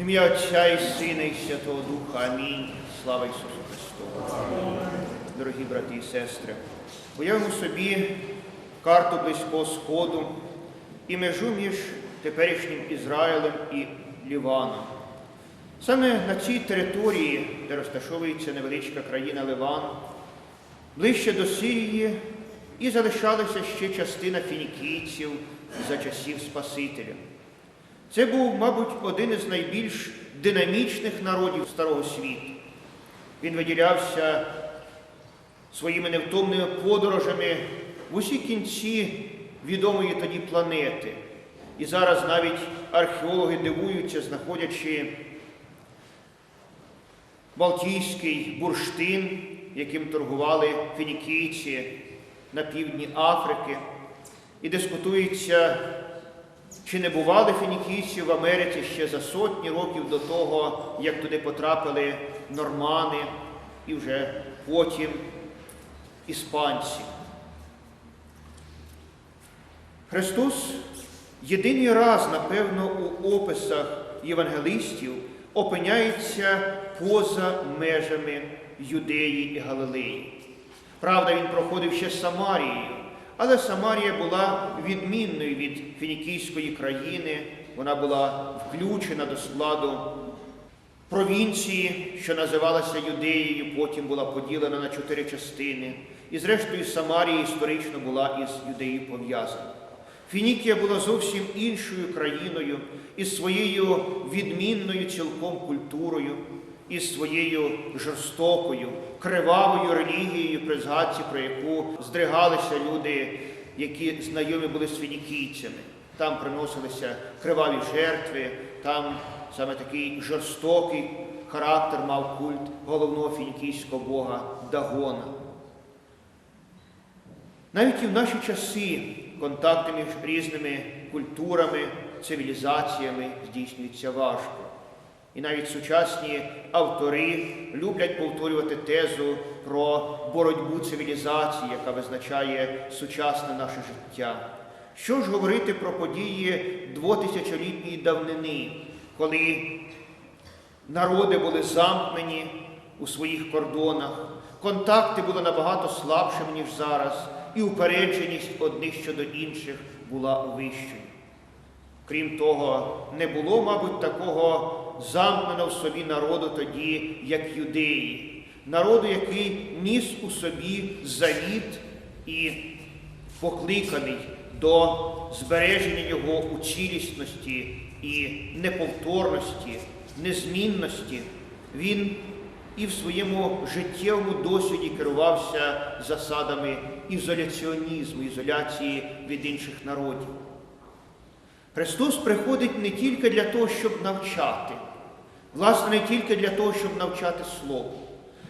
ім'я Отця і Сина, і Святого Духа. Амінь. Слава Ісусу Христу. Дорогі брати і сестри, уявимо собі карту Близького Сходу і межу між теперішнім Ізраїлем і Ліваном. Саме на цій території, де розташовується невеличка країна Ливан, ближче до Сирії і залишалася ще частина фінікійців за часів Спасителя. Це був, мабуть, один із найбільш динамічних народів Старого світу. Він виділявся своїми невтомними подорожами в усі кінці відомої тоді планети. І зараз навіть археологи дивуються, знаходячи Балтійський бурштин, яким торгували фінікійці на півдні Африки, і дискутується, чи не бували фінікійці в Америці ще за сотні років до того, як туди потрапили нормани і вже потім іспанці. Христос єдиний раз, напевно, у описах євангелистів опиняється поза межами Юдеї і Галилеї. Правда, він проходив ще Самарією, але Самарія була відмінною від фінікійської країни, вона була включена до складу провінції, що називалася Юдеєю, потім була поділена на чотири частини. І зрештою Самарія історично була із Юдеєю пов'язана. Фінікія була зовсім іншою країною із своєю відмінною цілком культурою, із своєю жорстокою, кривавою релігією, при згадці, про яку здригалися люди, які знайомі були з фінікійцями. Там приносилися криваві жертви, там саме такий жорстокий характер мав культ головного фінікійського бога Дагона. Навіть і в наші часи контакти між різними культурами, цивілізаціями здійснюються важко. І навіть сучасні автори люблять повторювати тезу про боротьбу цивілізації, яка визначає сучасне наше життя. Що ж говорити про події двотисячолітньої давнини, коли народи були замкнені у своїх кордонах, контакти були набагато слабшими, ніж зараз, і упередженість одних щодо інших була вищою. Крім того, не було, мабуть, такого замкненого в собі народу тоді, як юдеї, народу, який ніс у собі завіт і покликаний до збереження його у цілісності і неповторності, незмінності. Він і в своєму життєвому досвіді керувався засадами ізоляціонізму, ізоляції від інших народів. Христос приходить не тільки для того, щоб навчати, власне, не тільки для того, щоб навчати Слово.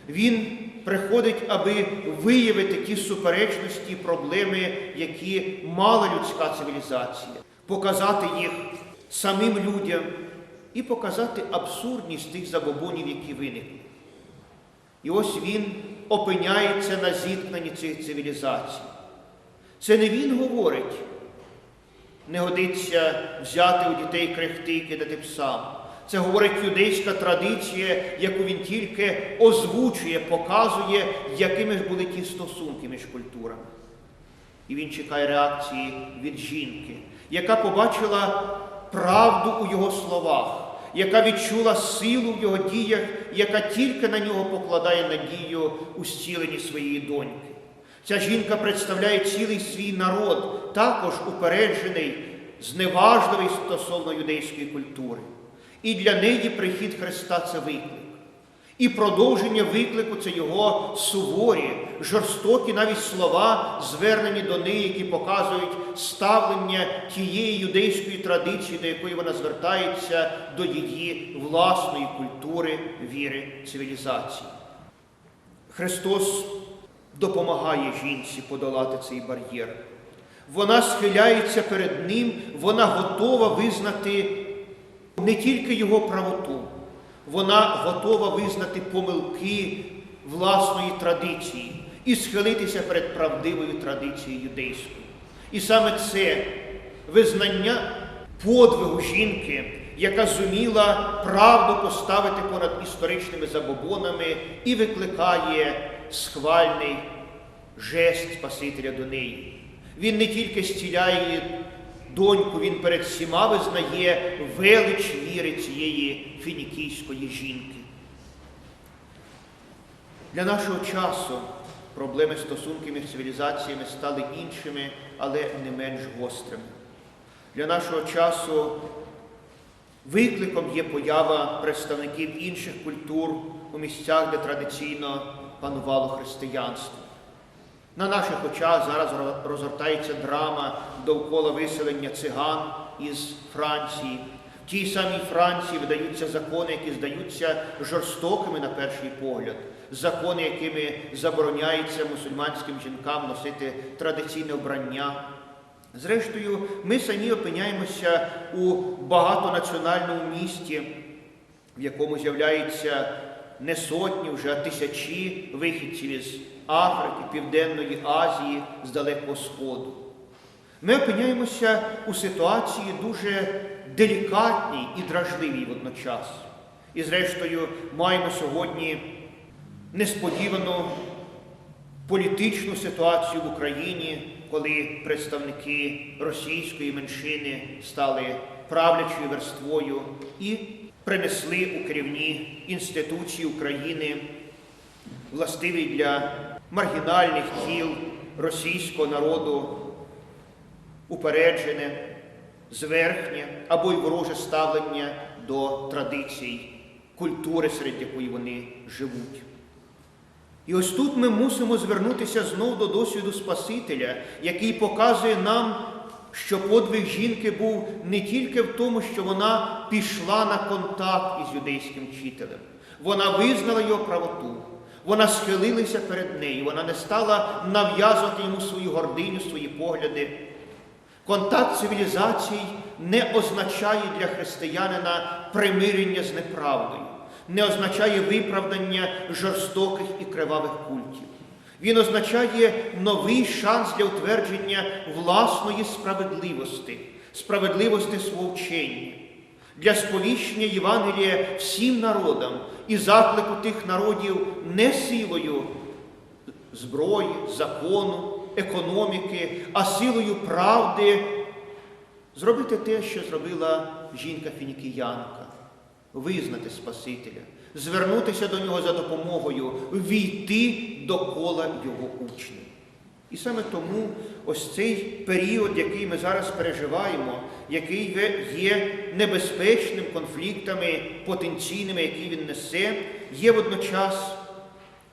Він приходить, аби виявити ті суперечності і проблеми, які мала людська цивілізація, показати їх самим людям і показати абсурдність тих забобонів, які виникли. І ось він опиняється на зіткненні цих цивілізацій. Це не він говорить, не годиться взяти у дітей крихти і кидати псам. Це говорить юдейська традиція, яку він тільки озвучує, показує, якими ж були ті стосунки між культурами. І він чекає реакції від жінки, яка побачила правду у його словах, яка відчула силу в його діях, яка тільки на нього покладає надію у зціленні своєї доньки. Ця жінка представляє цілий свій народ, також упереджений, зневажливий стосовно юдейської культури. І для неї прихід Христа це виклик. І продовження виклику це його суворі, жорстокі навіть слова, звернені до неї, які показують ставлення тієї юдейської традиції, до якої вона звертається до її власної культури, віри, цивілізації. Христос допомагає жінці подолати цей бар'єр. Вона схиляється перед Ним, вона готова визнати не тільки Його правоту, вона готова визнати помилки власної традиції і схилитися перед правдивою традицією юдейською. І саме це визнання подвигу жінки, яка зуміла правду поставити понад історичними забобонами і викликає схвальний жест Спасителя до неї. Він не тільки зціляє її доньку, він перед всіма визнає велич віри цієї фінікійської жінки. Для нашого часу проблеми стосунків між цивілізаціями стали іншими, але не менш гострими. Для нашого часу викликом є поява представників інших культур у місцях, де традиційно панувало християнство. На наших очах зараз розгортається драма довкола виселення циган із Франції. В тій самій Франції видаються закони, які здаються жорстокими на перший погляд, закони, якими забороняється мусульманським жінкам носити традиційне вбрання. Зрештою, ми самі опиняємося у багатонаціональному місті, в якому з'являються не сотні, вже а тисячі вихідців із Африки, Південної Азії, з Далекого Сходу. Ми опиняємося у ситуації дуже делікатній і дражливій водночас. І, зрештою, маємо сьогодні несподівану політичну ситуацію в Україні, коли представники російської меншини стали правлячою верствою і принесли у керівні інституції України властивий для маргінальних тіл російського народу упереджене, зверхнє або й вороже ставлення до традицій, культури, серед якої вони живуть. І ось тут ми мусимо звернутися знов до досвіду Спасителя, який показує нам, що подвиг жінки був не тільки в тому, що вона пішла на контакт із юдейським вчителем, вона визнала його правоту, вона схилилася перед нею, вона не стала нав'язувати йому свою гординю, свої погляди. Контакт цивілізацій не означає для християнина примирення з неправдою, не означає виправдання жорстоких і кривавих культів. Він означає новий шанс для утвердження власної справедливості, справедливості свого вчення, для сповіщення Євангелія всім народам і заклику тих народів не силою зброї, закону, економіки, а силою правди. Зробити те, що зробила жінка Фінікіянка, визнати Спасителя, звернутися до нього за допомогою, війти до кола його учнів. І саме тому ось цей період, який ми зараз переживаємо, який є небезпечним конфліктами потенційними, які він несе, є водночас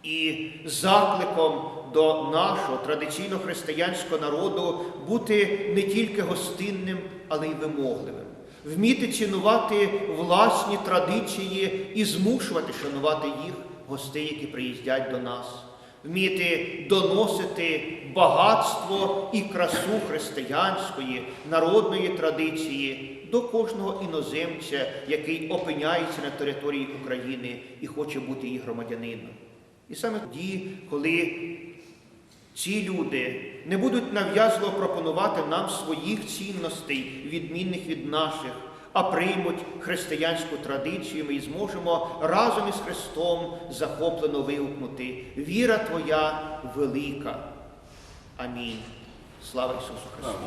і закликом до нашого традиційно християнського народу бути не тільки гостинним, але й вимогливим, вміти цінувати власні традиції і змушувати шанувати їх гостей, які приїздять до нас, вміти доносити багатство і красу християнської народної традиції. До кожного іноземця, який опиняється на території України і хоче бути її громадянином. І саме тоді, коли ці люди не будуть нав'язливо пропонувати нам своїх цінностей, відмінних від наших, а приймуть християнську традицію, ми зможемо разом із Христом захоплено вигукнути Віра Твоя велика. Амінь. Слава Ісусу Христу!